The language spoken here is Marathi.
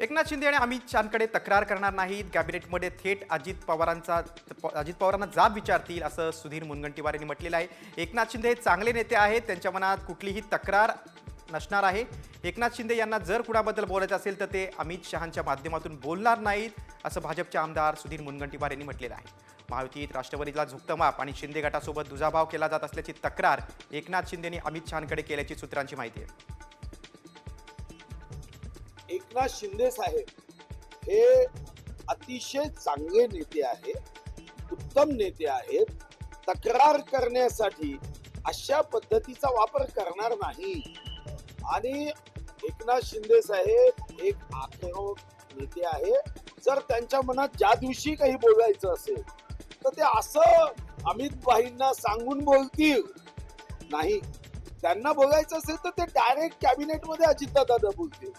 एकनाथ शिंदे आणि अमित शहाकडे तक्रार करणार नाहीत. कॅबिनेटमध्ये थेट अजित पवारांचा अजित पवारांना जाब विचारतील असं सुधीर मुनगंटीवार यांनी म्हटलेलं आहे. एकनाथ शिंदे हे चांगले नेते आहेत. त्यांच्या मनात कुठलीही तक्रार नसणार आहे. एकनाथ शिंदे यांना जर कुणाबद्दल बोलायचं असेल तर ते अमित शहांच्या माध्यमातून बोलणार नाहीत असं भाजपचे आमदार सुधीर मुनगंटीवार यांनी म्हटलेलं आहे. महायुतीत राष्ट्रवादीला झुकतं माप आणि शिंदे गटासोबत दुजाभाव केला जात असल्याची तक्रार एकनाथ शिंदेनी अमित शहांकडे केल्याची सूत्रांची माहिती आहे. एकनाथ शिंदे साहेब हे अतिशय चांगले नेते आहेत उत्तम नेते आहेत. तक्रार करण्यासाठी अशा पद्धतीचा वापर करणार नाही. आणि एकनाथ शिंदे साहेब एक आक्रमक नेते आहे जर त्यांच्या मनात ज्या दिवशी काही बोलायचं असेल तर ते असं अमित भाईंना सांगून बोलतील. नाही त्यांना बोलायचं असेल तर ते डायरेक्ट कॅबिनेटमध्ये अजितदादा बोलतील.